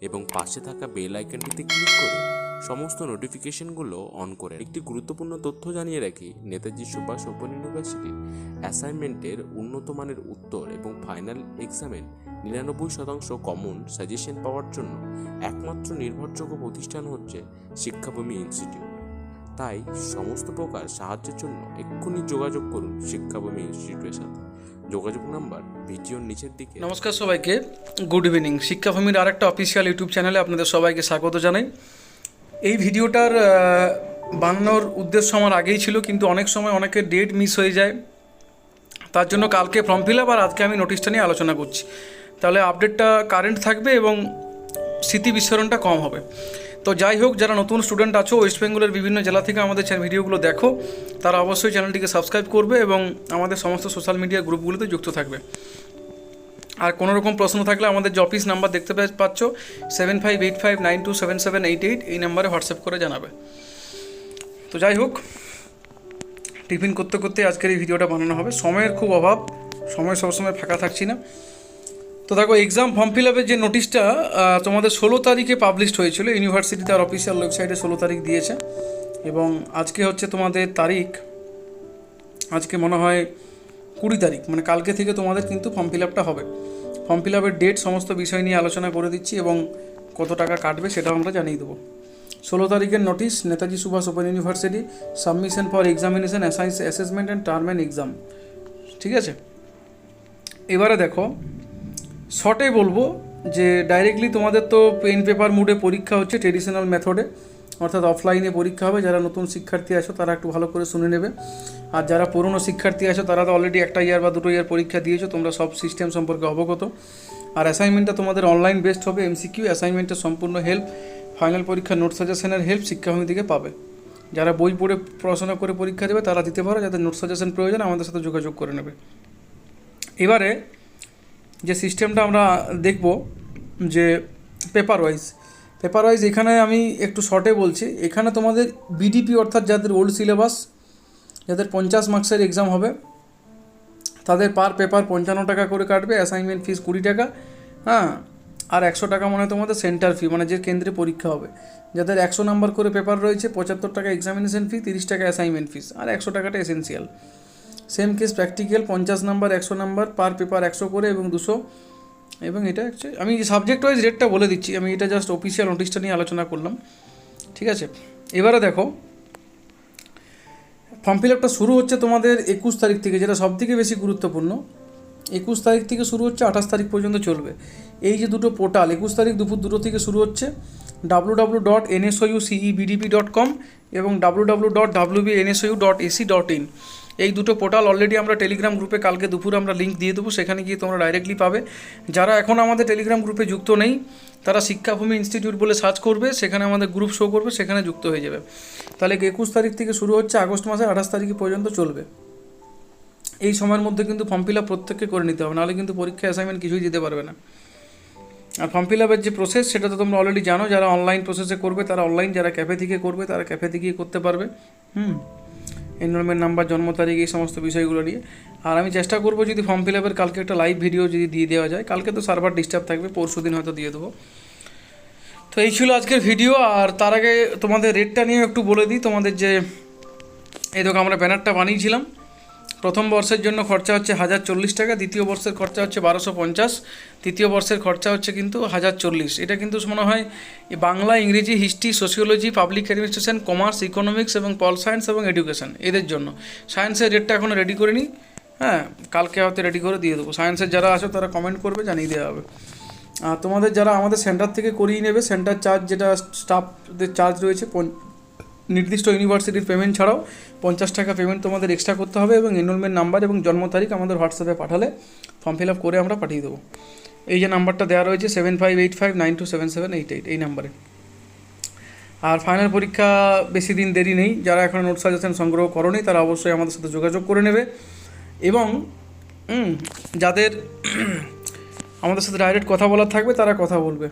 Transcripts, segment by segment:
এবং পাশে থাকা বেল আইকনটিতে ক্লিক করে সমস্ত নোটিফিকেশনগুলো অন করে একটি গুরুত্বপূর্ণ তথ্য জানিয়ে রাখি, নেতাজি সুভাষ ওপেন অ্যাসাইনমেন্টের উন্নত মানের উত্তর এবং ফাইনাল এক্সামের নিরানব্বই শতাংশ কমন সাজেশন পাওয়ার জন্য একমাত্র নির্ভরযোগ্য প্রতিষ্ঠান হচ্ছে শিক্ষাভূমি ইনস্টিটিউট তাই সমস্ত প্রকার সাহায্যের জন্য এক্ষুনি যোগাযোগ করুন শিক্ষাভূমি ইনস্টিটিউটের সাথে যোগাযোগ নাম্বার ভিডিওর নিচের দিকে। নমস্কার সবাইকে। গুড ইভিনিং শিক্ষাভূমির আরেকটা অফিসিয়াল ইউটিউব চ্যানেলে আপনাদের সবাইকে স্বাগত জানাই। এই ভিডিওটার বানানোর উদ্দেশ্য আমার আগেই ছিল, কিন্তু অনেক সময় অনেকের ডেট মিস হয়ে যায়। তার জন্য কালকে ফর্ম ফিল আপ আর আজকে আমি নোটিশটা নিয়ে আলোচনা করছি। তাহলে আপডেটটা কারেন্ট থাকবে এবং স্মৃতি বিস্মরণটা কম হবে। তো যাই হোক, যারা নতুন স্টুডেন্ট আছো ওয়েস্ট বেঙ্গলের বিভিন্ন জেলা থেকে আমাদের ভিডিওগুলো দেখো, তারা অবশ্যই চ্যানেলটিকে সাবস্ক্রাইব করবে এবং আমাদের সমস্ত সোশ্যাল মিডিয়া গ্রুপগুলোতে যুক্ত থাকবে। আর কোনো রকম প্রশ্ন থাকলে আমাদের যে অফিস নাম্বার দেখতে পাচ্ছ seven five eight five nine two seven seven eight eight এই নাম্বারে হোয়াটসঅ্যাপ করে জানাবে। তো যাই হোক টিফিন করতে করতে আজকের এই ভিডিওটা বানানো হবে। সময়ের খুব অভাব, সময় সবসময় ফাঁকা থাকছি না। তো দেখো এক্সাম ফর্ম ফিল আপের যে নোটিশটা তোমাদের ষোলো তারিখে পাবলিশড হয়েছিল। ইউনিভার্সিটি তার অফিসিয়াল ওয়েবসাইটে ষোলো তারিখ দিয়েছে। এবং আজকে হচ্ছে তোমাদের তারিখ, আজকে মনে হয় কুড়ি তারিখ মানে কালকে থেকে তোমাদের কিন্তু ফর্ম ফিল আপটা হবে। ফর্ম ফিল আপের ডেট সমস্ত বিষয় নিয়ে আলোচনা করে দিচ্ছি এবং কত টাকা কাটবে সেটাও আমরা জানিয়ে দেবো। ষোলো তারিখের notice Netaji Subhash open university submission for examination assigns assessment and term and exam ঠিক আছে? এবারে দেখো শর্টে বলব যে ডাইরেক্টলি তোমাদের তো পেন পেপার মুডে পরীক্ষা হচ্ছে ট্রেডিশনাল মেথডে অর্থাৎ অফলাইনে পরীক্ষা হবে। যারা নতুন শিক্ষার্থী আছো, তারা একটু ভালো করে শুনে নেবে। আর যারা পুরনো শিক্ষার্থী আছো, তারা তো অলরেডি একটা ইয়ার বা দুটো ইয়ার পরীক্ষা দিয়েছ, তোমরা সব সিস্টেম সম্পর্কে অবগত। আর অ্যাসাইনমেন্টটা তোমাদের অনলাইন বেস্ট হবে এমসিকিউ অ্যাসাইনমেন্টের সম্পূর্ণ হেল্প ফাইনাল পরীক্ষার নোট সাজেশনের হেল্প শিক্ষাভূমি থেকে পাবে। যারা বই পড়ে, পড়াশোনা করে পরীক্ষা দেবে, তারা দিতে পারো, যাদের নোট সাজেশন প্রয়োজন, আমাদের সাথে যোগাযোগ করে নেবে। এবারে যে সিস্টেমটা আমরা দেখব যে পেপার ওয়াইজ পেপার ওয়াইজ এখানে আমি একটু শর্টে বলছি, এখানে তোমাদের বিডিপি অর্থাৎ যাদের ওল্ড সিলেবাস যাদের পঞ্চাশ মার্কসের এক্সাম হবে, তাদের পার পেপার পঞ্চান্ন টাকা করে কাটবে অ্যাসাইনমেন্ট ফিস কুড়ি টাকা হ্যাঁ আর একশো টাকা মনে তোমাদের সেন্টার ফি মানে যে কেন্দ্রে পরীক্ষা হবে। যাদের একশো নাম্বার করে পেপার রয়েছে, পঁচাত্তর টাকা এক্সামিনেশন ফি তিরিশ টাকা অ্যাসাইনমেন্ট ফিস আর একশো টাকাটা এসেন্সিয়াল সেম কেস প্র্যাকটিক্যাল পঞ্চাশ নাম্বার একশো নাম্বার পার পেপার একশো করে এবং দুশো। এবং এটা আমি সাবজেক্ট ওয়াইজ রেটটা বলে দিচ্ছি। আমি এটা জাস্ট অফিসিয়াল নোটিশটা নিয়ে আলোচনা করলাম। ঠিক আছে? এবারে দেখো ফর্ম ফিল আপটা শুরু হচ্ছে তোমাদের একুশ তারিখ থেকে, যেটা সব থেকে বেশি গুরুত্বপূর্ণ। একুশ তারিখ থেকে শুরু হচ্ছে, আঠাশ তারিখ পর্যন্ত চলবে। এই যে দুটো পোর্টাল একুশ তারিখ দুপুর দুটো থেকে শুরু হচ্ছে W W dot NSU CEBDP dot com এবং W W dot WB NSU dot AC dot in এই দুটো পোর্টাল অলরেডি আমরা টেলিগ্রাম গ্রুপে কালকে দুপুরে আমরা লিঙ্ক দিয়ে দেবো, সেখানে গিয়ে তোমরা ডাইরেক্টলি পাবে। যারা এখন আমাদের টেলিগ্রাম গ্রুপে যুক্ত নেই, তারা শিক্ষাভূমি ইনস্টিটিউট বলে সার্চ করবে, সেখানে আমাদের গ্রুপ শো করবে, সেখানে যুক্ত হয়ে যাবে। তাহলে একুশ তারিখ থেকে শুরু হচ্ছে, আগস্ট মাসের আঠাশ তারিখ পর্যন্ত চলবে। এই সময়ের মধ্যে কিন্তু ফর্ম ফিল আপ প্রত্যেককে করে নিতে হবে, নাহলে কিন্তু পরীক্ষা অ্যাসাইনমেন্ট কিছুই দিতে পারবে না। আর ফর্ম ফিল আপের যে প্রসেস সেটা তো তোমরা অলরেডি জানো, যারা অনলাইন প্রসেসে করবে, তারা অনলাইন যারা ক্যাফে থেকে করবে, তারা ক্যাফে থেকেই করতে পারবে। হুম। এনরোলমেন্ট নাম্বার জন্ম তারিখ, এই সমস্ত বিষয়গুলো নিয়ে। আর আমি চেষ্টা করব যদি ফর্ম ফিল আপের কালকে একটা লাইভ ভিডিও যদি দিয়ে দেওয়া যায়। কালকে তো সার্ভার ডিস্টার্ব থাকবে, পরশু দিন হয়তো দিয়ে দেবো। তো এই ছিল আজকের ভিডিও আর তার আগে তোমাদের রেটটা নিয়ে একটু বলে দিই। তোমাদের যে, এই দেখো আমরা ব্যানারটা বানিয়েছিলাম। প্রথম বর্ষের জন্য খরচা হচ্ছে হাজার চল্লিশ টাকা, দ্বিতীয় বর্ষের খরচা হচ্ছে বারোশো পঞ্চাশ, তৃতীয় বর্ষের খরচা হচ্ছে কিন্তু হাজার চল্লিশ। এটা কিন্তু মনে হয় বাংলা, ইংরেজি, history, sociology, public administration, commerce, economics এবং পল সায়েন্স এবং এডুকেশন এদের জন্য। সায়েন্সের রেটটা এখনও রেডি করিনি হ্যাঁ কালকে হয়তো রেডি করে দিয়ে দেবো। সায়েন্সের যারা আছো তারা কমেন্ট করবে, জানিয়ে দেওয়া হবে। আর তোমাদের যারা আমাদের সেন্টার থেকে করিয়ে নেবে সেন্টার চার্জ যেটা স্টাফদের চার্জ রয়েছে নির্দিষ্ট ইউনিভার্সিটির পেমেন্ট ছাড়াও পঞ্চাশ টাকা পেমেন্ট তোমাদের এক্সট্রা করতে হবে এবং এনরোলমেন্ট নাম্বার এবং জন্ম তারিখ আমাদের হোয়াটসঅ্যাপে পাঠালে ফর্ম ফিল আপ করে আমরা পাঠিয়ে দেবো। এই যে নাম্বারটা দেওয়া রয়েছে seven five eight five nine two seven seven eight eight এই নাম্বারে আর ফাইনাল পরীক্ষা বেশি দিন দেরি নেই, যারা এখন নোট সাজেশন সংগ্রহ করনি তারা অবশ্যই আমাদের সাথে যোগাযোগ করে নেবে। এবং যাদের আমাদের সাথে ডাইরেক্ট কথা বলার থাকবে তারা কথা বলবে।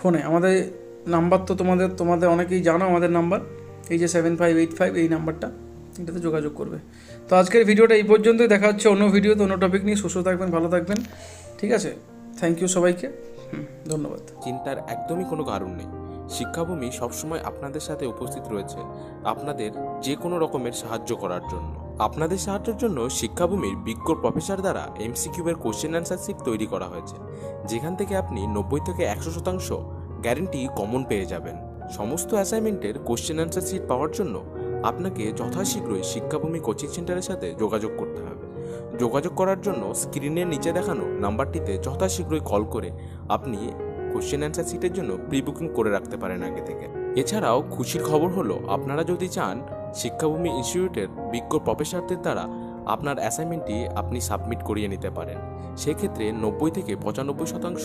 ফোনে, আমাদের নাম্বার তো তোমাদের তোমাদের অনেকেই জানো আমাদের নাম্বার। এই যে সেভেন ফাইভ এইট ফাইভ এই নাম্বারটা, এটাতে যোগাযোগ করবে। তো আজকের ভিডিওটা এই পর্যন্তই, দেখা হচ্ছে অন্য ভিডিওতে অন্য টপিক নিয়ে। সুস্থ থাকবেন, ভালো থাকবেন। ঠিক আছে? থ্যাংক ইউ সবাইকে। ধন্যবাদ। চিন্তার একদমই কোনো কারণ নেই। শিক্ষাভূমি সবসময় আপনাদের সাথে উপস্থিত রয়েছে আপনাদের যে কোনো রকমের সাহায্য করার জন্য। আপনাদের সাহায্যের জন্য শিক্ষাভূমির বিজ্ঞ প্রফেসর দ্বারা এমসিকিউ এর কোশ্চেন অ্যান্সার শিট তৈরি করা হয়েছে। যেখান থেকে আপনি নব্বই থেকে একশো শতাংশ গ্যারেন্টি কমন পেয়ে যাবেন। সমস্ত অ্যাসাইনমেন্টের কোশ্চেন অ্যান্সার শিট পাওয়ার জন্য আপনাকে যথাশীঘ্রই শিক্ষাভূমি কোচিং সেন্টারের সাথে যোগাযোগ করতে হবে। যোগাযোগ করার জন্য স্ক্রিনের নিচে দেখানো নাম্বারটিতে যথাশীঘ্রই কল করে আপনি কোশ্চেন অ্যান্সার সিটের জন্য প্রি বুকিং করে রাখতে পারেন আগে থেকে। এছাড়াও খুশির খবর হলো, আপনারা যদি চান শিক্ষাভূমি ইনস্টিটিউটের বিজ্ঞ প্রফেসরদের দ্বারা আপনার অ্যাসাইনমেন্টটি আপনি সাবমিট করিয়ে নিতে পারেন। সেক্ষেত্রে নব্বই থেকে পঁচানব্বই শতাংশ